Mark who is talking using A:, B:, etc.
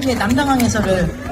A: 이렇게 남당항 해설을